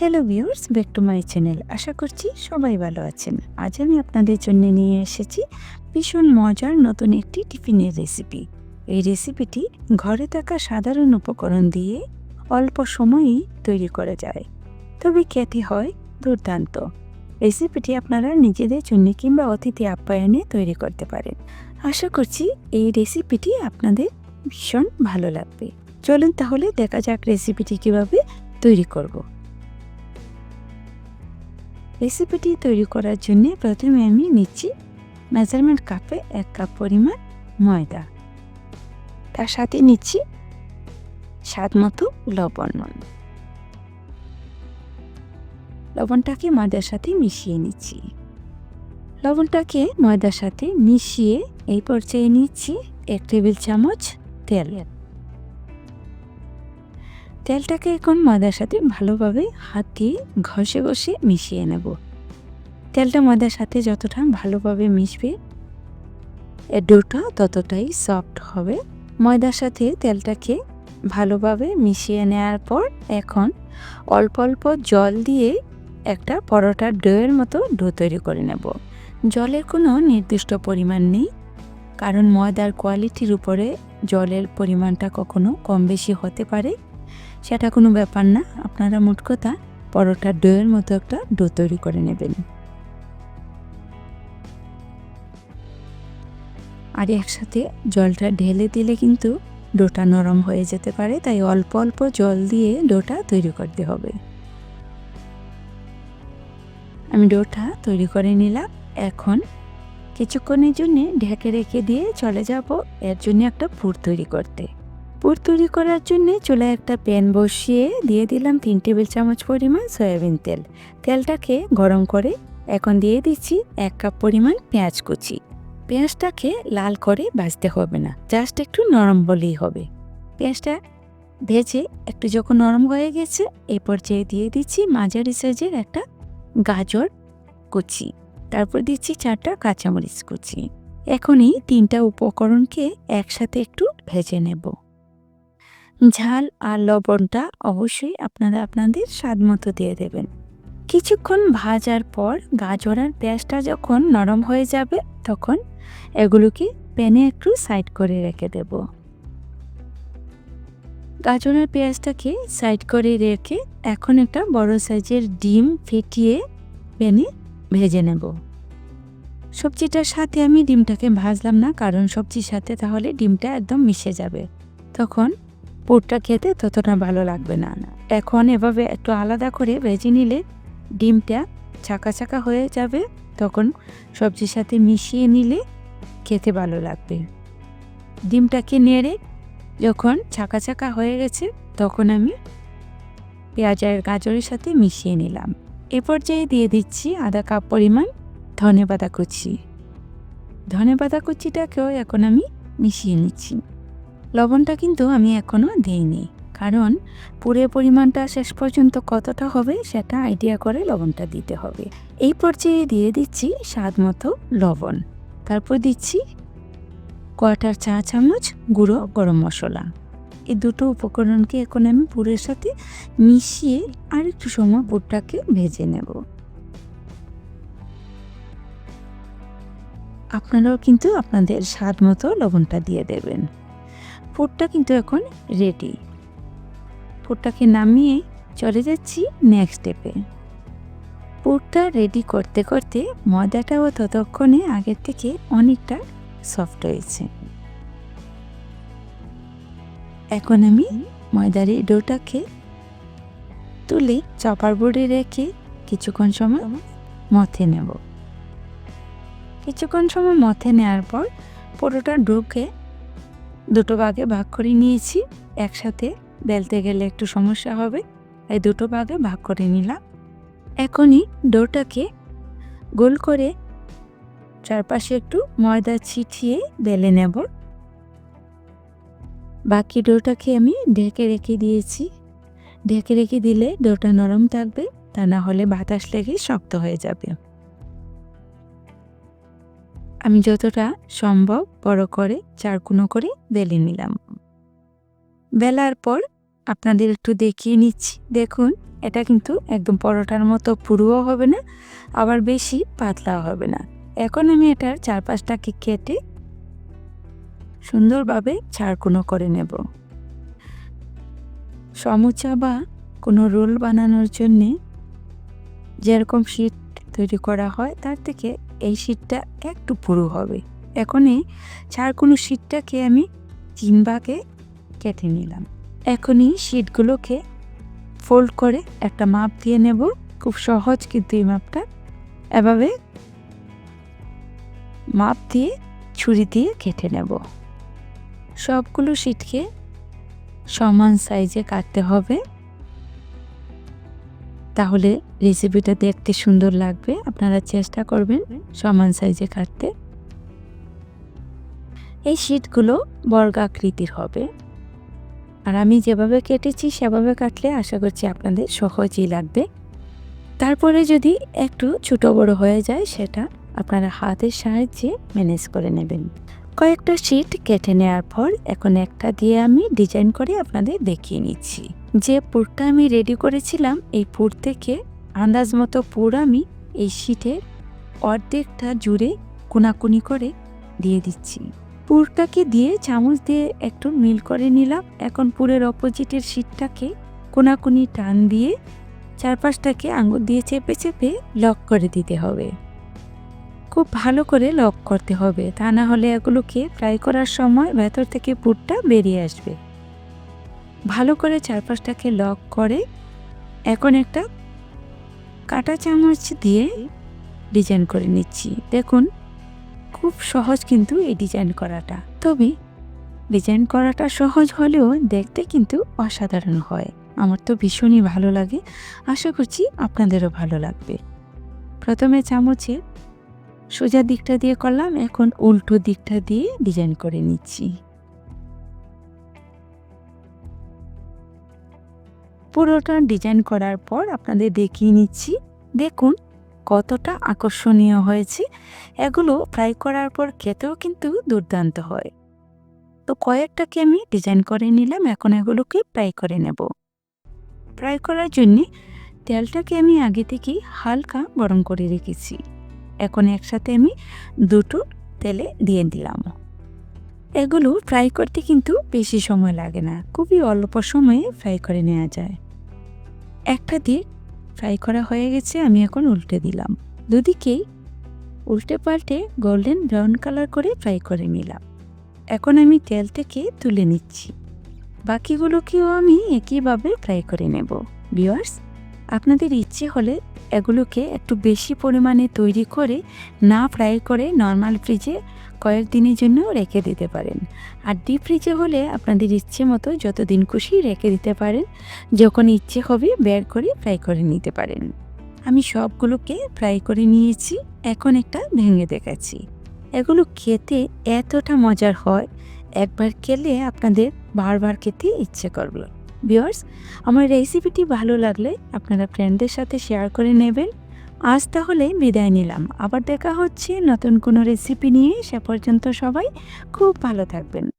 Hello viewers back to my channel আশা করছি সবাই ভালো আছেন। আজ আমি আপনাদের জন্য নিয়ে এসেছি ভীষণ মজার নতুন একটি টিফিনের রেসিপি এই রেসিপিটি ঘরে থাকা সাধারণ উপকরণ দিয়ে অল্প সময়েই তৈরি করা যায়। তবে খেতে হয় দুর্দান্ত। রেসিপিটি আপনারা নিজেদের জন্য কিংবা অতিথি আপ্যায়নে তৈরি করতে পারেন। আশা করছি এই রেসিপিটি আপনাদের ভীষণ ভালো লাগবে। চলুন তাহলে দেখা যাক রেসিপিটি কীভাবে তৈরি করব। রেসিপিটি তৈরি করার জন্য প্রথমে আমি নিচ্ছি মেজারমেন্ট কাপে এক কাপ পরিমাণ ময়দা। তার সাথে নিচ্ছি স্বাদ মতো লবণ। লবণটাকে ময়দার সাথে মিশিয়ে নিচ্ছি। লবণটাকে ময়দার সাথে মিশিয়ে এই পর্যায়ে নিচ্ছি এক টেবিল চামচ তেল। তেলটাকে এখন ময়দার সাথে ভালোভাবে হাত দিয়ে ঘষে ঘষে মিশিয়ে নেব। তেলটা ময়দার সাথে যতটা ভালোভাবে মিশবে ডোটা ততটাই সফট হবে। ময়দার সাথে তেলটাকে ভালোভাবে মিশিয়ে নেওয়ার পর এখন অল্প অল্প জল দিয়ে একটা পরোটার ডোয়ের মতো ডো তৈরি করে নেব। জলের কোনো নির্দিষ্ট পরিমাণ নেই, কারণ ময়দার কোয়ালিটির উপরে জলের পরিমাণটা কখনো কম বেশি হতে পারে। সেটা কোনো ব্যাপার না, আপনারা মোট কথা পরোটার ডোয়ের মতো একটা ডো তৈরি করে নেবেন। আর একসাথে জলটা ঢেলে দিলে কিন্তু ডোটা নরম হয়ে যেতে পারে, তাই অল্প অল্প জল দিয়ে ডোটা তৈরি করতে হবে। আমি ডোটা তৈরি করে নিলাম। এখন কিছুক্ষণের জন্য ঢেকে রেখে দিয়ে চলে যাব। এর জন্য একটা পুর তৈরি করতে। পুর তৈরি করার জন্য চুলায় একটা প্যান বসিয়ে দিয়ে দিলাম তিন টেবিল চামচ পরিমাণ সয়াবিন তেল। তেলটাকে গরম করে এখন দিয়ে দিচ্ছি এক কাপ পরিমাণ পেঁয়াজ কুচি। পেঁয়াজটাকে লাল করে ভাজতে হবে না, জাস্ট একটু নরম বলেই হবে। পেঁয়াজটা ভেজে একটু যখন নরম হয়ে গেছে এই পর্যায়ে দিয়ে দিচ্ছি মাঝারি সাইজের একটা গাজর কুচি। তারপর দিচ্ছি চারটা কাঁচামরিচ কুচি। এখনই তিনটা উপকরণকে একসাথে একটু ভেজে নেব। ঝাল আর লবণটা অবশ্যই আপনারা আপনাদের স্বাদ মতো দিয়ে দেবেন। কিছুক্ষণ ভাজার পর গাজর আর পেঁয়াজটা যখন নরম হয়ে যাবে, তখন এগুলোকে প্যানে একটু সাইড করে রেখে দেব। গাজর আর পেঁয়াজটাকে সাইড করে রেখে এখন একটা বড় সাইজের ডিম ফেটিয়ে প্যানে ভেজে নেব। সবজিটার সাথে আমি ডিমটাকে ভাজলাম না, কারণ সবজির সাথে তাহলে ডিমটা একদম মিশে যাবে। তখন পুরটা খেতে ততটা ভালো লাগবে না। না এখন এভাবে একটু আলাদা করে ভেজে নিলে ডিমটা ছাকা ছাকা হয়ে যাবে, তখন সবজির সাথে মিশিয়ে নিলে খেতে ভালো লাগবে। ডিমটাকে নেড়ে যখন ছাকা ছাকা হয়ে গেছে, তখন আমি পেঁয়াজ আর গাজরের সাথে মিশিয়ে নিলাম। এ পর্যায়ে দিয়ে দিচ্ছি আধা কাপ পরিমাণ ধনে পাতা কুচি। ধনে পাতা কুচিটাকেও এখন আমি মিশিয়ে নিচ্ছি। লবণটা কিন্তু আমি এখনও দিইনি। কারণ পুরের পরিমাণটা শেষ পর্যন্ত কতটা হবে সেটা আইডিয়া করে লবণটা দিতে হবে। এই পর্যায়ে দিয়ে দিচ্ছি স্বাদ মতো লবণ। তারপর দিচ্ছি কয়টার চা চামচ গুঁড়ো গরম মশলা। এই দুটো উপকরণকে এখন আমি পুরের সাথে মিশিয়ে আর একটু সময় পুরটাকে ভেজে নেব। আপনারাও কিন্তু আপনাদের স্বাদ মতো লবণটা দিয়ে দেবেন। পুরটা কিন্তু এখন রেডি পুরটাকে নামিয়ে চলে যাচ্ছি নেক্সট স্টেপে পুরটা রেডি করতে করতে ময়দাটাও ততক্ষণে আগের থেকে অনেকটা সফট হয়েছে। এখন আমি ময়দার ডোটাকে তুলে চপার বোর্ডে রেখে কিছুক্ষণ সময় মথে নেব। কিছুক্ষণ সময় মথে নেওয়ার পর পুরোটা ডোকে দুটো ভাগে ভাগ করে নিয়েছি, একসাথে বেলতে গেলে একটু সমস্যা হবে, তাই দুটো ভাগে ভাগ করে নিলাম। এখনই ডোটাকে গোল করে চারপাশে একটু ময়দা ছিটিয়ে বেলে নেব। বাকি ডোটাকে আমি ঢেকে রেখে দিয়েছি। ঢেকে রেখে দিলে ডোটা নরম থাকবে, তা না হলে বাতাস লেগে শক্ত হয়ে যাবে। আমি যতটা সম্ভব বড় করে চারকুনো করে বেলে নিলাম। বেলার পর আপনাদের একটু দেখিয়ে নিচ্ছি। দেখুন, এটা কিন্তু একদম পরোটার মতো পুরুও হবে না, আবার বেশি পাতলাও হবে না। এখন আমি এটার চারপাশটাকে কেটে সুন্দরভাবে ছাড়কুনো করে নেব। সমুচা বা কোনো রোল বানানোর জন্যে যেরকম শীট তৈরি করা হয়, তার থেকে এই শীটটা একটু পুরু হবে। এখন এই ছাড়কুনো শীটটাকে আমি তিন ভাগে কেটে নিলাম। এখনই শীটগুলোকে ফোল্ড করে একটা মাপ দিয়ে নেব। খুব সহজ কিন্তু এই মাপটা। এভাবে মাপ দিয়ে ছুরি দিয়ে কেটে নেব। সবগুলো শীটকে সমান সাইজে কাটতে হবে। তাহলে রেসিপিটা দেখতে সুন্দর লাগবে। আপনারা চেষ্টা করবেন সমান সাইজে কাটতে। এই শীটগুলো বর্গাকৃতির হবে। আর আমি যেভাবে কেটেছি, সেভাবে কাটলে আশা করছি আপনাদের সহজই লাগবে। তারপরে যদি একটু ছোটো বড় হয়ে যায়, সেটা আপনারা হাতের সাহায্যে ম্যানেজ করে নেবেন। কয়েকটা শিট কেটে নেওয়ার পর এখন একটা দিয়ে আমি ডিজাইন করে আপনাদের দেখিয়ে নিচ্ছি। যে পুরটা আমি রেডি করেছিলাম, এই পুর থেকে আন্দাজ মতো পুর আমি এই শিটের অর্ধেকটা জুড়ে কোনাকুনি করে দিয়ে দিচ্ছি। পুরটাকে দিয়ে চামচ দিয়ে একটু মিল করে নিলাম। এখন পুরের অপোজিটের শিটটাকে কোনাকুনি টান দিয়ে চারপাশটাকে আঙুল দিয়ে চেপে চেপে লক করে দিতে হবে। খুব ভালো করে লক করতে হবে। তা না হলে এগুলোকে ফ্রাই করার সময় ভেতর থেকে পুরটা বেরিয়ে আসবে। ভালো করে চারপাশটাকে লক করে এখন একটা কাটা চামচ দিয়ে ডিজাইন করে নিচ্ছি। দেখুন, খুব সহজ কিন্তু এই ডিজাইন করাটা। তবে ডিজাইন করাটা সহজ হলেও দেখতে কিন্তু অসাধারণ হয়। আমার তো ভীষণই ভালো লাগে। আশা করছি আপনাদেরও ভালো লাগবে। প্রথমে চামচে সোজা দিকটা দিয়ে করলাম, এখন উল্টো দিকটা দিয়ে ডিজাইন করে নিচ্ছি। পুরোটা ডিজাইন করার পর আপনাদের দেখিয়ে নিচ্ছি। দেখুন কতটা আকর্ষণীয় হয়েছে। এগুলো ফ্রাই করার পর খেতেও কিন্তু দুর্দান্ত হয়। তো কয়েকটাকে আমি ডিজাইন করে নিলাম, এখন এগুলোকে ফ্রাই করে নেব। ফ্রাই করার জন্যে তেলটাকে আমি আগে থেকেই হালকা গরম করে রেখেছি। এখন একসাথে আমি দুটো তেলে দিয়ে দিলাম। এগুলো ফ্রাই করতে কিন্তু বেশি সময় লাগে না, খুবই অল্প সময়ে ফ্রাই করে নেওয়া যায়। একটা দিক ফ্রাই করা হয়ে গেছে, আমি এখন উল্টে দিলাম। দুদিকেই উল্টে পাল্টে গোল্ডেন ব্রাউন কালার করে ফ্রাই করে নিলাম। এখন আমি তেল থেকে তুলে নিচ্ছি। বাকিগুলোকেও আমি একইভাবে ফ্রাই করে নেব। ভিওয়ার্স আপনাদের ইচ্ছে হলে এগুলোকে একটু বেশি পরিমাণে তৈরি করে না ফ্রাই করে নর্মাল ফ্রিজে কয়েক দিনের জন্য রেখে দিতে পারেন। আর ডিপ ফ্রিজে হলে আপনাদের ইচ্ছে মতো যতদিন খুশি রেখে দিতে পারেন, যখন ইচ্ছে হবে বের করে ফ্রাই করে নিতে পারেন। আমি সবগুলোকে ফ্রাই করে নিয়েছি, এখন একটা ভেঙে দেখাচ্ছি। এগুলো খেতে এতটা মজার হয়, একবার খেলে আপনাদের বারবার খেতে ইচ্ছে করবে। বিয়ার্স আমার রেসিপিটি ভালো লাগলে আপনারা ফ্রেন্ডদের সাথে শেয়ার করে নেবেন। আজ তাহলে বিদায় নিলাম। আবার দেখা হচ্ছে নতুন কোনো রেসিপি নিয়ে। সে পর্যন্ত সবাই খুব ভালো থাকবেন।